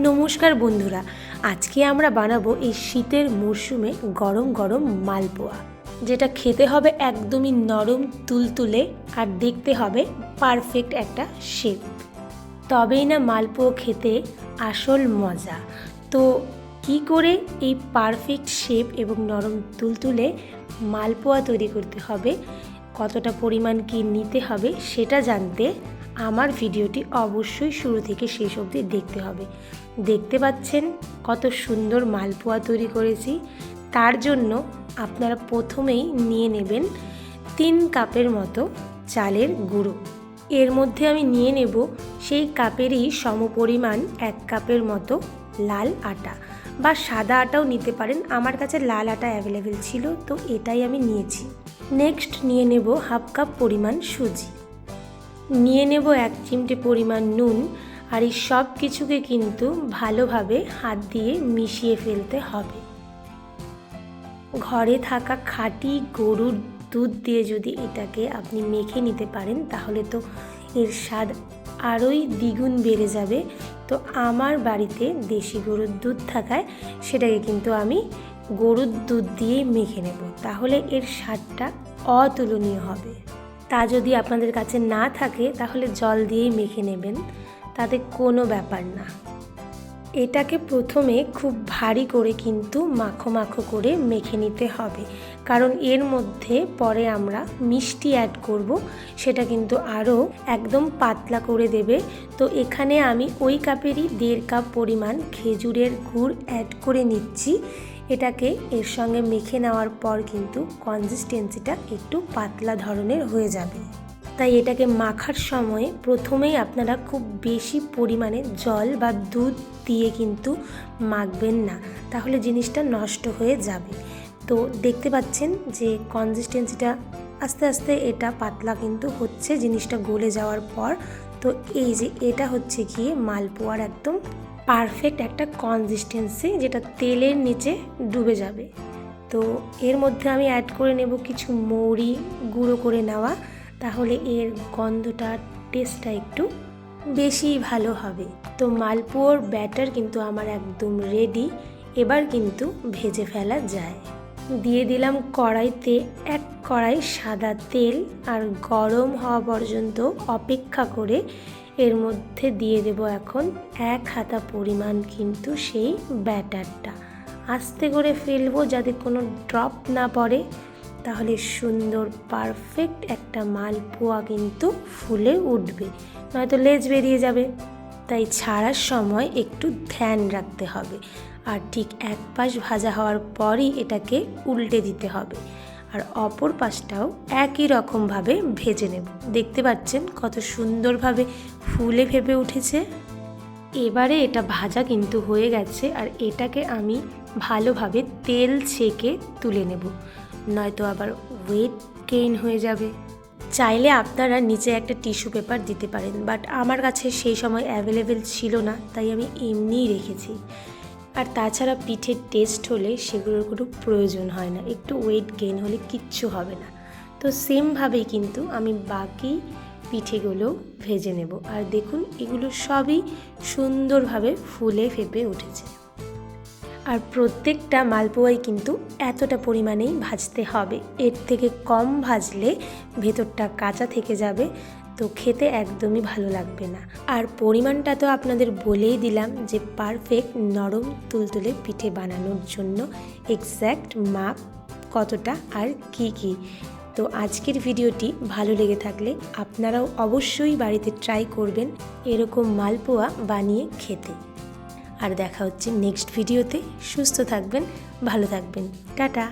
নমস্কার বন্ধুরা, আজকে আমরা বানাবো এই শীতের মরশুমে গরম গরম মালপোয়া, যেটা খেতে হবে একদমই নরম তুলতুলে আর দেখতে হবে পারফেক্ট একটা শেপ তবেই না মালপোয়া খেতে আসল মজা। তো কি করে এই পারফেক্ট শেপ এবং নরম তুলতুলে মালপোয়া তৈরি করতে হবে, কতটা পরিমাণ কি নিতে হবে সেটা জানতে আমার ভিডিওটি অবশ্যই শুরু থেকে শেষ অবধি দেখতে হবে। দেখতে পাচ্ছেন কত সুন্দর মালপোয়া তৈরি করেছি। তার জন্য আপনারা প্রথমেই নিয়ে নেবেন তিন কাপের মতো চালের গুঁড়ো। এর মধ্যে আমি নিয়ে নেব সেই কাপেরই সমপরিমাণ এক কাপের মতো লাল আটা বা সাদা আটাও নিতে পারেন। আমার কাছে লাল আটা অ্যাভেলেবেল ছিল, তো এটাই আমি নিয়েছি। নেক্সট নিয়ে নেব হাফ কাপ পরিমাণ সুজি। নিয়ে নেব এক চিমটে পরিমাণ নুন আর এই সব কিছুকে কিন্তু ভালোভাবে হাত দিয়ে মিশিয়ে ফেলতে হবে। ঘরে থাকা খাঁটি গরুর দুধ দিয়ে যদি এটাকে আপনি মেখে নিতে পারেন, তাহলে তো এর স্বাদ আরোই দ্বিগুণ বেড়ে যাবে। তো আমার বাড়িতে দেশি গরুর দুধ থাকায় সেটাকে কিন্তু আমি গরুর দুধ দিয়েই মেখে নেব। তাহলে এর স্বাদটা অতুলনীয় হবে। তা যদি আপনাদের কাছে না থাকে, তাহলে জল দিয়েই মেখে নেবেন। তাতে কোনো ব্যাপার না। এটাকে প্রথমে খুব ভারী করে কিন্তু মাখো মাখো করে মেখে নিতে হবে। কারণ এর মধ্যে পরে আমরা মিষ্টি অ্যাড করব, সেটা কিন্তু আরও একদম পাতলা করে দেবে। তো এখানে আমি ওই কাপেরই দেড় কাপ পরিমাণ খেজুরের গুড় অ্যাড করে নিচ্ছি। এটাকে এর সঙ্গে মেখে নেওয়ার পর কিন্তু কনসিস্টেন্সিটা একটু পাতলা ধরনের হয়ে যাবে। তাই এটাকে মাখার সময় প্রথমেই আপনারা খুব বেশি পরিমাণে জল বা দুধ দিয়ে কিন্তু মাখবেন না। তাহলে জিনিসটা নষ্ট হয়ে যাবে। তো দেখতে পাচ্ছেন যে কনসিস্টেন্সিটা আস্তে আস্তে এটা পাতলা কিন্তু হচ্ছে, জিনিসটা গলে যাওয়ার পর। তো এই যে এটা হচ্ছে গিয়ে মালপোয়ার একদম পারফেক্ট একটা কনসিস্টেন্সি যেটা তেলের নিচে ডুবে যাবে। তো এর মধ্যে আমি অ্যাড করে নেব কিছু মৌরি গুঁড়ো করে নেওয়া। তাহলে এর গন্ধটা টেস্টটা একটু বেশি ভালো হবে। তো মালপোয়ার ব্যাটার কিন্তু আমার একদম রেডি এবার কিন্তু ভেজে ফেলা যায়। দিয়ে দিলাম কড়াইতে এক কড়াই সাদা তেল আর গরম হওয়া পর্যন্ত অপেক্ষা করে। এর মধ্যে দিয়ে দেব এখন এক হাতা পরিমাণ কিন্তু সেই ব্যাটারটা আস্তে করে ফেলব যাতে কোনো ড্রপ না পড়ে। তাহলে সুন্দর পারফেক্ট একটা মালপোয়া কিন্তু ফুলে উঠবে। নয়তো লেজ বেরিয়ে যাবে। তাই ছাড়ার সময় একটু ধ্যান রাখতে হবে। আর ঠিক এক পাশ ভাজা হওয়ার পরই এটাকে উল্টে দিতে হবে। আর অপর পাশটাও একই রকমভাবে ভেজে নেব। দেখতে পাচ্ছেন কত সুন্দরভাবে ফুলে ভেবে উঠেছে। এবারে এটা ভাজা কিন্তু হয়ে গেছে। আর এটাকে আমি ভালোভাবে তেল ছেঁকে তুলে নেব। নয়তো আবার ওয়েট গেইন হয়ে যাবে। চাইলে আপনারা নিচে একটা টিস্যু পেপার দিতে পারেন বাট আমার কাছে সেই সময় অ্যাভেলেবেল ছিল না, তাই আমি এমনিই রেখেছি। আর তাছাড়া পিঠের টেস্ট হলে সেগুলোর কোনো প্রয়োজন হয় না, একটু ওয়েট গেইন হলে কিচ্ছু হবে না। তো সেমভাবেই কিন্তু আমি বাকি পিঠেগুলো ভেজে নেব। আর দেখুন, এগুলো সবই সুন্দরভাবে ফুলে ফেপে উঠেছে। আর প্রত্যেকটা মালপোয়াই কিন্তু এতটা পরিমাণেই ভাজতে হবে। এর থেকে কম ভাজলে ভেতরটা কাঁচা থেকে যাবে, তো খেতে একদমই ভালো লাগবে না। আর পরিমাণটা তো আপনাদের বলেই দিলাম যে পারফেক্ট নরম তুলতুলে পিঠে বানানোর জন্য এক্স্যাক্ট মাপ কতটা আর কি কি। তো আজকের ভিডিওটি ভালো লেগে থাকলে আপনারাও অবশ্যই বাড়িতে ট্রাই করবেন এরকম মালপোয়া বানিয়ে খেতে। আর দেখা হচ্ছে নেক্সট ভিডিওতে সুস্থ থাকবেন ভালো থাকবেন। টাটা।